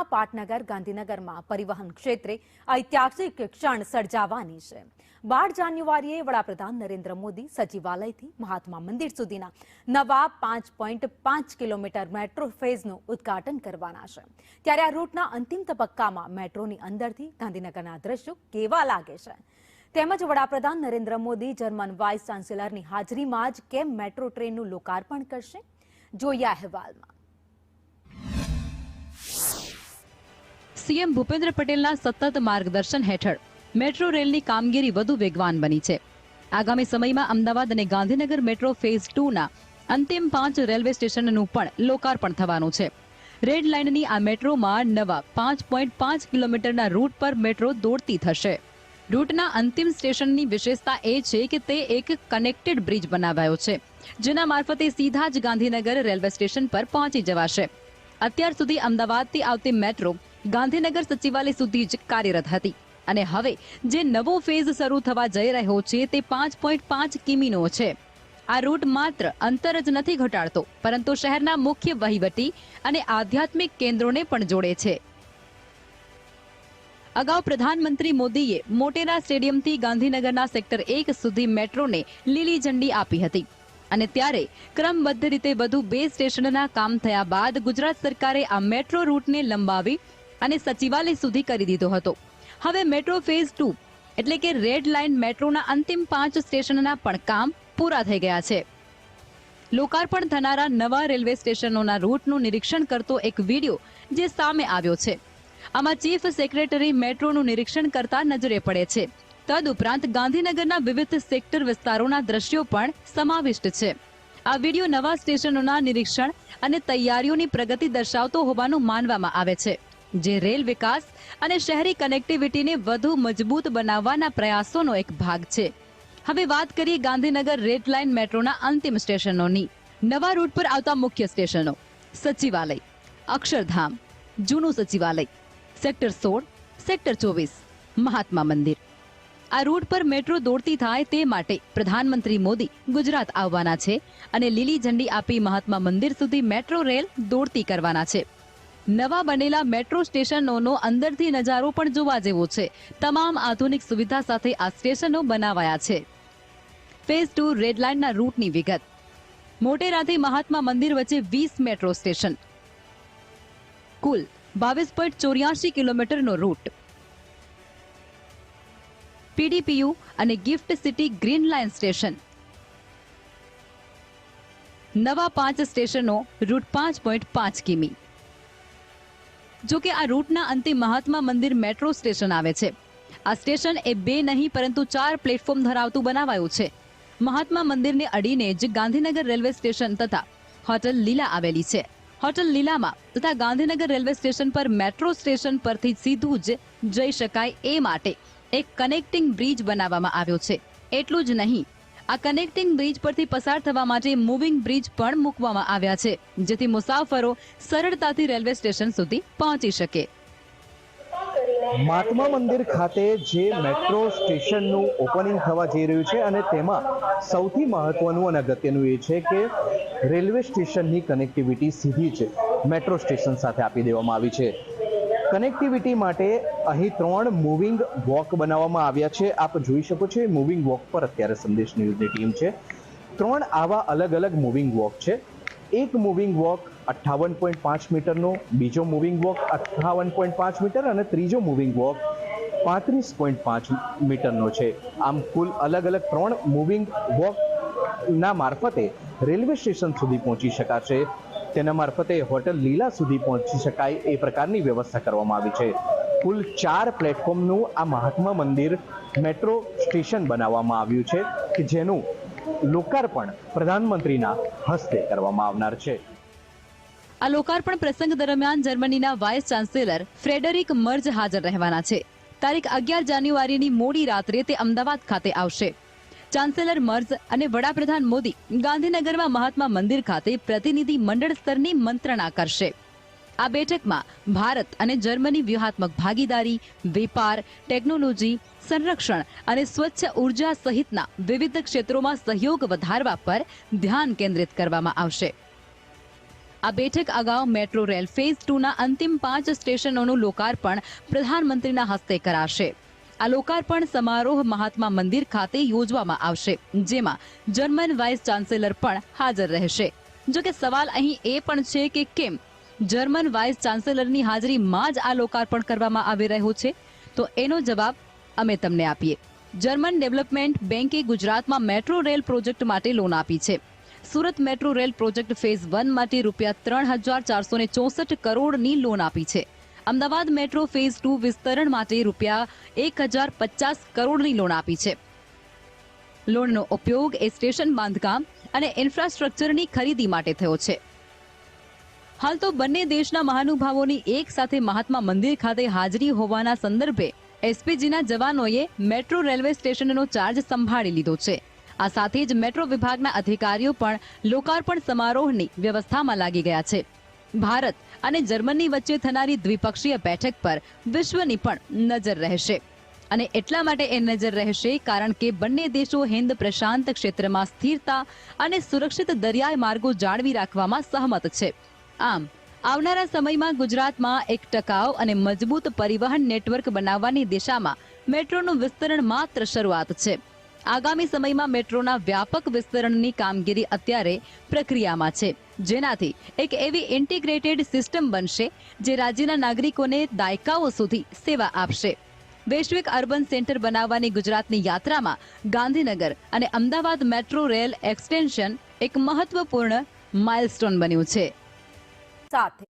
ઉના પાટનગર, ગાંધીનગરમાં પરિવહન ક્ષેત્રે ઐતિહાસિક ક્ષણ સર્જાવાની છે. બાર જાન્યુઆરીએ વડાપ્રધાન નરેન્દ્ર મોદી સચિવાલયથી મહાત્મા મંદિર સુધીના નવા પાંચ પોઈન્ટ પાંચ કિલોમીટર મેટ્રો ફેઝનું ઉદ્ઘાટન કરવાના છે. ત્યારે આ રૂટના અંતિમ તબક્કામાં મેટ્રોની અંદરથી ગાંધીનગરના દ્રશ્યો કેવા લાગે છે? તેમજ વડાપ્રધાન નરેન્દ્ર મોદી જર્મન વાઇસ ચાન્સેલરની હાજરીમાં જ કેમ મેટ્રો ટ્રેનનું લોકાર્પણ કરશે? જોઈએ અહેવાલમાં. સીએમ ભૂપેન્દ્ર પટેલના સતત માર્ગદર્શન હેઠળ મેટ્રો રેલની કામગીરી વધુ વેગવાન બની છે. આગામી સમયમાં અમદાવાદ અને ગાંધીનગર મેટ્રો ફેઝ ટુના અંતિમ પાંચ રેલવે સ્ટેશનનું પણ લોકાર્પણ થવાનું છે. રેડ લાઇનની આ મેટ્રોમાં નવા પાંચ પોઈન્ટ પાંચ કિલોમીટરના રૂટ પર મેટ્રો દોડતી થશે. રૂટના અંતિમ સ્ટેશનની વિશેષતા એ છે કે તે એક કનેક્ટેડ બ્રિજ બનાવાયો છે, જેના મારફતે સીધા જ ગાંધીનગર રેલવે સ્ટેશન પર પહોંચી જવાશે. અત્યાર સુધી અમદાવાદથી આવતી મેટ્રો ગાંધીનગર સચિવાલય સુધી જ કાર્યરત હતી. અને હવે જે નવો ફેઝ શરૂ થવા જઈ રહ્યો છે તે પાંચ પોઈન્ટ પાંચ કિમીનો છે. આ રૂટ માત્ર અંતર જ નથી ઘટાડતો, પરંતુ શહેરના મુખ્ય વહીવટી અને આધ્યાત્મિક કેન્દ્રોને પણ જોડે છે. અગાઉ પ્રધાનમંત્રી મોદીએ મોટેરા સ્ટેડિયમથી ગાંધીનગરના સેક્ટર એક સુધી મેટ્રોને લીલી ઝંડી આપી હતી. અને ત્યારે ક્રમબદ્ધ રીતે વધુ બે સ્ટેશનના કામ થયા બાદ ગુજરાત સરકારે આ મેટ્રો રૂટને લંબાવી અને સચિવાલય સુધી કરી દીધો હતો. હવે મેટ્રો ફેઝ ટુ, એટલે કે રેડ લાઇન મેટ્રોના અંતિમ પાંચ સ્ટેશનના પણ કામ પૂરા થઈ ગયા છે. લોકાર્પણ થનારા નવા રેલવે સ્ટેશનોના રૂટનું નિરીક્ષણ કરતો એક વીડિયો જે સામે આવ્યો છે. આમાં ચીફ સેક્રેટરી મેટ્રોનું નિરીક્ષણ કરતા નજરે પડે છે. તદુપરાંત ગાંધીનગરના વિવિધ સેક્ટર વિસ્તારોના દ્રશ્યો પણ સમાવિષ્ટ છે. આ વીડિયો નવા સ્ટેશનોના નિરીક્ષણ અને તૈયારીઓની પ્રગતિ દર્શાવતો હોવાનું માનવામાં આવે છે. જે રેલ વિકાસ અને શહેરી કનેક્ટિવિટીને વધુ મજબૂત બનાવવાના પ્રયાસોનો એક ભાગ છે. હવે વાત કરીએ ગાંધીનગર રેડ લાઇન મેટ્રોના અંતિમ સ્ટેશનોની. નવા રૂટ પર આવતા મુખ્ય સ્ટેશનો. સચિવાલય, અક્ષરધામ, જૂનું સચિવાલય સેક્ટર સોળ સેક્ટર ચોવીસ, મહાત્મા મંદિર. આ રૂટ પર મેટ્રો દોડતી થાય તે માટે પ્રધાનમંત્રી મોદી ગુજરાત આવવાના છે અને લીલી ઝંડી આપી મહાત્મા મંદિર સુધી મેટ્રો રેલ દોડતી કરવાના છે. નવા બનેલા મેટ્રો સ્ટેશનોનો અંદરથી નજારો પણ જોવા જેવો છે. તમામ આધુનિક સુવિધા સાથે આ સ્ટેશનો બનાવાયા છે. ફેઝ ટુ રેડ લાઇનના રૂટની વિગત. મોટેરાથી મહાત્મા મંદિર વચ્ચે વીસ મેટ્રો સ્ટેશન. કુલ બાવીસ પોઈન્ટ ચોર્યાસી કિલોમીટરનો રૂટ પીડીપીયુ અને GIFT City green line station નવા પાંચ સ્ટેશનો રૂટ પાંચ પોઈન્ટ પાંચ કિમી. જો કે આ રૂટના અંતિમ મહાત્મા મંદિર મેટ્રો સ્ટેશન આવે છે. આ સ્ટેશન એ બે નહીં, પરંતુ ચાર પ્લેટફોર્મ ધરાવતું બનાવાયું છે. મહાત્મા મંદિરને અડીને જ ગાંધીનગર રેલવે સ્ટેશન તથા હોટલ લીલા આવેલી છે. હોટલ લીલામાં તથા ગાંધીનગર રેલવે સ્ટેશન પર મેટ્રો સ્ટેશન પરથી સીધું જ જઈ શકાય એ માટે એક કનેક્ટિંગ બ્રિજ બનાવવામાં આવ્યો છે. એટલું જ નહીં આ કનેક્ટિંગ બ્રિજ પરથી પસાર થવા માટે મૂવિંગ બ્રિજ પણ મૂકવામાં આવ્યા છે, જેથી મુસાફરો સરળતાથી રેલવે સ્ટેશન સુધી પહોંચી શકે. મહાત્મા મંદિર ખાતે જે મેટ્રો સ્ટેશનનું ઓપનિંગ થવા જઈ રહ્યું છે અને તેમાં સૌથી મહત્વનું અને અગત્યનું એ છે કે રેલવે સ્ટેશનની કનેક્ટિવિટી સીધી જ મેટ્રો સ્ટેશન સાથે આપી દેવામાં આવી છે. કનેક્ટિવિટી માટે અહીં ત્રણ મૂવિંગ વોક બનાવવામાં આવ્યા છે. આપ જોઈ શકો છો મૂવિંગ વોક પર અત્યારે સંદેશ ન્યૂઝની ટીમ છે. ત્રણ આવા અલગ અલગ મૂવિંગ વોક છે. એક મૂવિંગ વોક અઠ્ઠાવન પોઈન્ટ પાંચ મીટરનો, બીજો મૂવિંગ વોક અઠ્ઠાવન પોઈન્ટ પાંચ મીટર અને ત્રીજો મૂવિંગ વોક પાંત્રીસ પોઈન્ટ પાંચ મીટરનો છે. આમ કુલ અલગ અલગ ત્રણ મૂવિંગ વોકના મારફતે રેલવે સ્ટેશન સુધી પહોંચી શકાશે. તેના મારફતે હોટલ લીલા સુધી પહોંચી શકાય એ પ્રકારની વ્યવસ્થા કરવામાં આવી છે. કુલ ચાર પ્લેટફોર્મનું આ મહાત્મા મંદિર મેટ્રો સ્ટેશન બનાવવામાં આવ્યું છે કે જેનું લોકાર્પણ પ્રધાનમંત્રીના હસ્તે કરવામાં આવનાર છે. આ લોકાર્પણ પ્રસંગ દરમિયાન જર્મનીના વાઇસ ચાન્સેલર ફ્રેડરિક મર્જ હાજર રહેવાના છે. તારીખ અગિયાર જાન્યુઆરીની મોડી રાત્રે તે અમદાવાદ ખાતે આવશે. ચાન્સેલર મર્ઝ અને વડાપ્રધાન મોદી ગાંધીનગરમાં મહાત્મા મંદિર ખાતે પ્રતિનિધિ મંડળ સ્તરની મંત્રણા કરશે. આ બેઠકમાં ભારત અને જર્મની વ્યૂહાત્મક ભાગીદારી, વેપાર, ટેકનોલોજી, સંરક્ષણ અને સ્વચ્છ ઊર્જા સહિતના વિવિધ ક્ષેત્રોમાં સહયોગ વધારવા પર ધ્યાન કેન્દ્રિત કરવામાં આવશે. આ બેઠક અગાઉ મેટ્રો રેલ ફેઝ ટુના અંતિમ પાંચ સ્ટેશનોનું લોકાર્પણ પ્રધાનમંત્રીના હસ્તે કરાશે. આ લોકાર્પણ સમારોહ મહાત્મા મંદિર ખાતે યોજવામાં આવશે, જેમાં જર્મન વાઇસ ચાન્સેલર પણ હાજર રહેશે. જો કે સવાલ અહીં એ પણ છે કે કેમ? જર્મન વાઇસ ચાન્સેલરની હાજરીમાં જ આ લોકાર્પણ કરવામાં આવી રહ્યું છે? તો એનો જવાબ અમે તમને આપીએ. જર્મન ડેવલપમેન્ટ બેન્કે ગુજરાતમાં મેટ્રો રેલ પ્રોજેક્ટ માટે લોન આપી છે. Surat metro rail project phase one માટે રૂપિયા ત્રણ હજાર ચારસો ચોસઠ કરોડની લોન આપી છે. અમદાવાદ મેટ્રો ફેઝ ટુ વિસ્તરણ માટે રૂપિયા એક હજાર પચાસ કરોડની લોન આપી છે. લોનનો ઉપયોગ એ સ્ટેશન બાંધકામ અને ઇન્ફ્રાસ્ટ્રક્ચરની ખરીદી માટે થયો છે. હાલ તો બંને દેશના મહાનુભાવોની એક સાથે મહાત્મા મંદિર ખાતે હાજરી હોવાના સંદર્ભે એસપીજીના જવાનોએ મેટ્રો રેલવે સ્ટેશનનો ચાર્જ સંભાળી લીધો છે. આ સાથે જ મેટ્રો વિભાગના અધિકારીઓ પણ લોકાર્પણ સમારોહની વ્યવસ્થામાં લાગી ગયા છે. ભારત અને જર્મની વચ્ચે થનારી દ્વિપક્ષીય બેઠક પર વિશ્વની પણ નજર રહેશે. અને એટલા માટે એ નજર રહેશે કારણ કે બંને દેશો હિન્દ પ્રશાંત ક્ષેત્રમાં સ્થિરતા અને સુરક્ષિત દરિયાઈ માર્ગો જાળવી રાખવામાં સહમત છે. આમ, આવનારા સમયમાં ગુજરાતમાં એક ટકાઉ અને મજબૂત પરિવહન નેટવર્ક બનાવવાની દિશામાં મેટ્રોનું વિસ્તરણ માત્ર શરૂઆત છે. આગામી સમયમાં મેટ્રોના વ્યાપક વિસ્તરણની કામગીરી અત્યારે પ્રક્રિયામાં છે. જેનાથી એક એવી ઇન્ટિગ્રેટેડ સિસ્ટમ બનશે જે રાજ્યના નાગરિકોને દાયકાઓ સુધી સેવા આપશે. વૈશ્વિક અર્બન સેન્ટર બનાવવાની ગુજરાતની યાત્રામાં ગાંધીનગર અને અમદાવાદ મેટ્રો રેલ એક્સટેન્શન એક મહત્વપૂર્ણ માઇલસ્ટોન બન્યું છે. સાથે